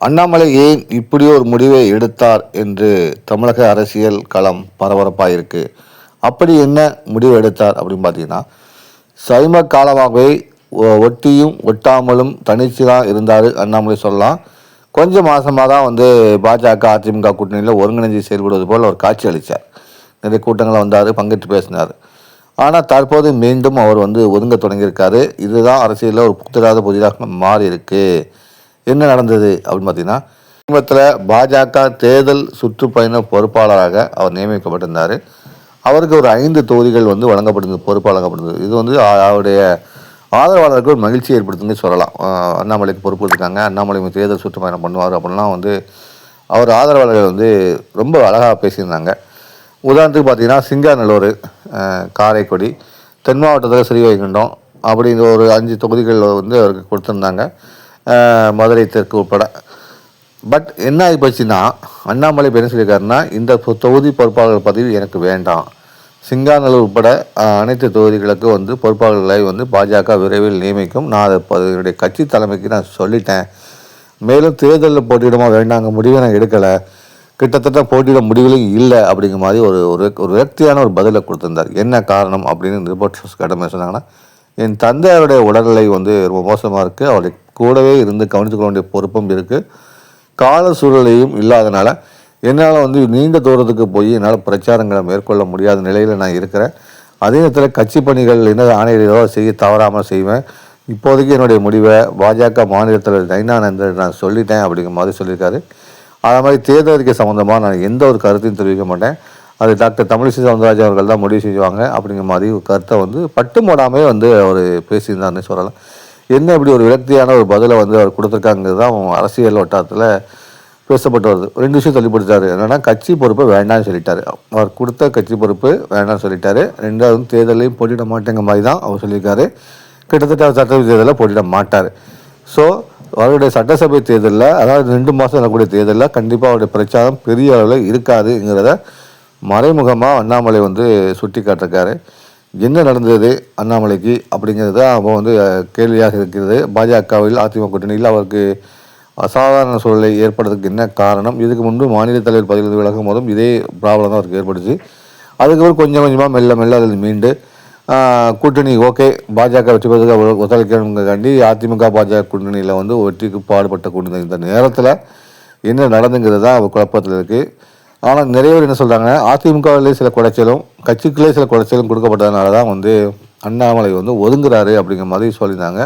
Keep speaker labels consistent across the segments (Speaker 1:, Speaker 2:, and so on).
Speaker 1: அண்ணாமலை ஏன் இப்படி ஒரு முடிவை எடுத்தார் என்று தமிழக அரசியல் களம் பரபரப்பாக இருக்குது அப்படி என்ன முடிவு எடுத்தார் அப்படின்னு பார்த்தீங்கன்னா சைம காலமாகவே ஒ- ஒட்டியும் ஒட்டாமலும் தனிச்சு தான் இருந்தார் அண்ணாமலை சொல்லலாம். கொஞ்சம் மாசமாக தான் வந்து பாஜக அதிமுக கூட்டணியில் ஒருங்கிணைஞ்சு செயல்படுவது போல் ஒரு காட்சி அளித்தார் நிறைய கூட்டங்களில் வந்தார் பங்கேற்று பேசினார். ஆனால் தற்போது மீண்டும் அவர் வந்து ஒதுங்க தொடங்கியிருக்காரு. இதுதான் அரசியலில் ஒரு புத்தராத புதிதாக மாறி இருக்குது என்ன நடந்தது அப்படின்னு பார்த்தீங்கன்னா சமீபத்தில் பாஜக தேர்தல் சுற்றுப்பயண பொறுப்பாளராக அவர் நியமிக்கப்பட்டிருந்தார். அவருக்கு ஒரு ஐந்து தொகுதிகள் வந்து வழங்கப்பட்டிருந்தது பொறுப்பு வழங்கப்பட்டிருந்தது இது வந்து அவருடைய ஆதரவாளருக்கு ஒரு மகிழ்ச்சி ஏற்படுத்துன்னு சொல்லலாம். அண்ணாமலைக்கு பொறுப்பு இருக்காங்க அண்ணாமலை தேர்தல் சுற்றுப்பயணம் பண்ணுவார் அப்படின்லாம் வந்து அவர் ஆதரவாளர்கள் வந்து ரொம்ப அழகாக பேசியிருந்தாங்க. உதாரணத்துக்கு பார்த்தீங்கன்னா சிங்காநல்லூர் காரைக்குடி தென் மாவட்டத்தில் ஸ்ரீவைகுண்டம் அப்படிங்கிற ஒரு அஞ்சு தொகுதிகள் வந்து அவருக்கு கொடுத்துருந்தாங்க. மதுரை தெற்கு உட்பட. பட் என்ன ஆகி போச்சுன்னா அண்ணாமலை இப்ப என்ன சொல்லியிருக்காருன்னா இந்த தொகுதி பொறுப்பாளர் பதவி எனக்கு வேண்டாம். சிங்காநல்லூர் உட்பட அனைத்து தொகுதிகளுக்கு வந்து பொறுப்பாளர்களை வந்து பாஜக விரைவில் நியமிக்கும். நான் அதை என்னுடைய கட்சி தலைமைக்கு நான் சொல்லிட்டேன். மேலும் தேர்தலில் போட்டியிடமா வேண்டாங்க முடிவை நான் எடுக்கலை. கிட்டத்தட்ட போட்டியிட முடிவுகளும் இல்லை அப்படிங்கிற மாதிரி ஒரு ஒரு விரக்தியான ஒரு பதிலை கொடுத்திருந்தார். என்ன காரணம் அப்படின்னு ரிப்போர்ட்ஸ் கடமை சொன்னாங்கன்னா என் தந்தையாருடைய உடல்நிலை வந்து ரொம்ப மோசமாக இருக்குது அவரை கூடவே இருந்து கவனித்துக்கொள்ள வேண்டிய பொறுப்பும் இருக்குது கால சூழலையும் இல்லாதனால என்னால் வந்து நீண்ட தூரத்துக்கு போய் என்னால் பிரச்சாரங்களை மேற்கொள்ள முடியாத நிலையில் நான் இருக்கிறேன். அதே நேரத்தில் கட்சி பணிகள் என்ன ஆணையர்களோ செய்ய தவறாமல் செய்வேன். இப்போதைக்கு என்னுடைய முடிவை பாஜக மாநிலத்தில் தலைவர் நைனானந்தர் நான் சொல்லிட்டேன் அப்படிங்கிற மாதிரி சொல்லியிருக்காரு. அதே மாதிரி தேர்தல் அறிக்கை சம்மந்தமாக நான் எந்த ஒரு கருத்தையும் தெரிவிக்க மாட்டேன். அது டாக்டர் தமிழிசை சவுந்தரராஜன் அவர்கள் தான் முடிவு செய்வாங்க. அப்படிங்கிற மாதிரி ஒரு கருத்தை வந்து பட்டு மூடாமே வந்து அவர் பேசியிருந்தாருன்னு சொல்லலாம். என்ன இப்படி ஒரு விரக்தியான ஒரு பதிலை வந்து அவர் கொடுத்துருக்காங்கிறது தான் அரசியல் வட்டாரத்தில் பேசப்பட்டு வருது ரெண்டு விஷயம் தள்ளிப்படுத்தாரு என்னென்னா கட்சி பொறுப்பை வேண்டாம்னு சொல்லிட்டாரு. அவர் கொடுத்த கட்சி பொறுப்பு வேண்டாம்னு சொல்லிட்டாரு. ரெண்டாவது தேர்தலையும் போட்டிட மாட்டேங்கிற மாதிரி தான் அவர் சொல்லியிருக்காரு. கிட்டத்தட்ட அவர் சட்டசபை தேர்தலில் போட்டிட மாட்டார். ஸோ அவருடைய சட்டசபை தேர்தலில் அதாவது ரெண்டு மாதம் நடக்கக்கூடிய தேர்தலில் கண்டிப்பாக அவருடைய பிரச்சாரம் பெரிய அளவில் இருக்காதுங்கிறத மறைமுகமாக அண்ணாமலை வந்து சுட்டி காட்டிருக்காரு. என்ன நடந்தது அண்ணாமலைக்கு அப்படிங்கிறது அப்போ வந்து கேள்வியாக இருக்கிறது. பாஜகவில் அதிமுக கூட்டணியில் அவருக்கு அசாதாரண சூழலை ஏற்படுறதுக்கு என்ன காரணம்? இதுக்கு முன்பு மாநில தலைவர் பதவியிலிருந்து விலகும் போதும் இதே ப்ராப்ளம் தான் அவருக்கு ஏற்பட்டுச்சு. அதுக்கப்புறம் கொஞ்சம் கொஞ்சமாக மெல்ல மெல்ல அதில் மீண்டு கூட்டணி ஓகே பாஜக வெற்றி பெறதுக்கு ஒத்துழைக்கணுங்காண்டி அதிமுக பாஜக கூட்டணியில் வந்து வெற்றிக்கு பாடுபட்ட கூட்டணி இந்த நேரத்தில் என்ன நடந்துங்கிறது தான் அவர் குழப்பத்தில் இருக்குது ஆனால் நிறைய பேர் என்ன சொல்கிறாங்க அதிமுகவிலே சில குடைச்சலும் கட்சிக்குள்ளே சில குடைச்சலும் கொடுக்கப்பட்டதுனால தான் வந்து அண்ணாமலை வந்து ஒதுங்குறாரு அப்படிங்கிற மாதிரி சொல்லியிருந்தாங்க.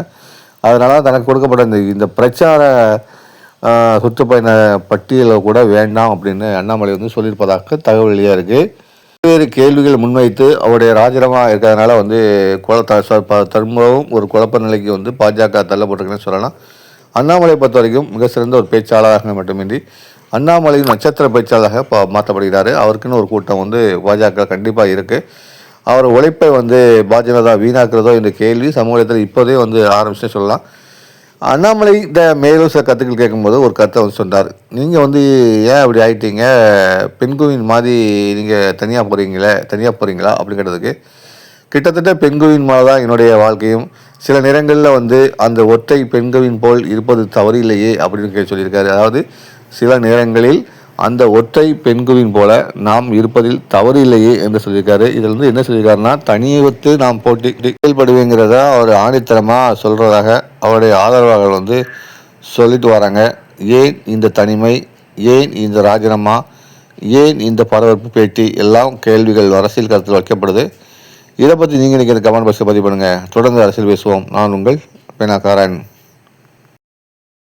Speaker 1: அதனால தனக்கு கொடுக்கப்பட்ட இந்த இந்த பிரச்சார சுற்றுப்பயண பட்டியலை கூட வேண்டாம் அப்படின்னு அண்ணாமலை வந்து சொல்லியிருப்பதாக தகவல் வெளியாக இருக்குது பல்வேறு கேள்விகள் முன்வைத்து அவருடைய ராஜினாமா இருக்கிறதுனால வந்து குழ த- ஒரு குழப்ப நிலைக்கு வந்து பாஜக தள்ளப்பட்டிருக்குன்னு சொல்லலாம். அண்ணாமலை பொறுத்த வரைக்கும் மிக சிறந்த ஒரு பேச்சாளராக மட்டுமின்றி அண்ணாமலையின் நட்சத்திர பேச்சாளராக இப்போ மாற்றப்படுகிறாரு. அவருக்குன்னு ஒரு கூட்டம் வந்து பாஜக கண்டிப்பாக இருக்குது அவர் உழைப்பை வந்து பாஜக வீணாக்குறதோ என்ற கேள்வி சமூகத்தில் இப்போதே வந்து ஆரம்பிச்சு சொல்லலாம். அண்ணாமலை இந்த மேலும் சில கருத்துக்கள் கேட்கும்போது ஒரு கருத்தை வந்து சொன்னார். நீங்கள் வந்து ஏன் அப்படி ஆயிட்டீங்க? பெண்குவின் மாதிரி நீங்கள் தனியாக போகிறீங்களே தனியாக போகிறீங்களா அப்படிங்கிறதுக்கு. கிட்டத்தட்ட பெண்குவின் மாதிரி தான் என்னுடைய வாழ்க்கையும். சில நேரங்களில் வந்து அந்த ஒற்றை பெண்குவின் போல் இருப்பது தவறில்லையே அப்படின்னு கே- சொல்லியிருக்காரு. அதாவது சில நேரங்களில் அந்த ஒற்றை பெண்குவின் போல நாம் இருப்பதில் தவறு இல்லையே என்று சொல்லியிருக்காரு. இதில் வந்து என்ன சொல்லியிருக்காருன்னா தனியத்து நாம் போட்டி செயல்படுவேங்கிறத அவர் ஆணித்தரமாக சொல்கிறதாக அவருடைய ஆதரவாளர்கள் வந்து சொல்லிட்டு வராங்க. ஏன் இந்த தனிமை? ஏன் இந்த ராஜினாமா? ஏன் இந்த பரபரப்பு பேட்டி? எல்லாம் கேள்விகள் அரசியல் கருத்தில் வைக்கப்படுது. இதை பற்றி நீங்கள் நினைக்கிற கமெண்ட் பாக்ஸில் பதிவு பண்ணுங்கள் தொடர்ந்து அரசியல் பேசுவோம். நான் உங்கள் பேனாக்காரன்.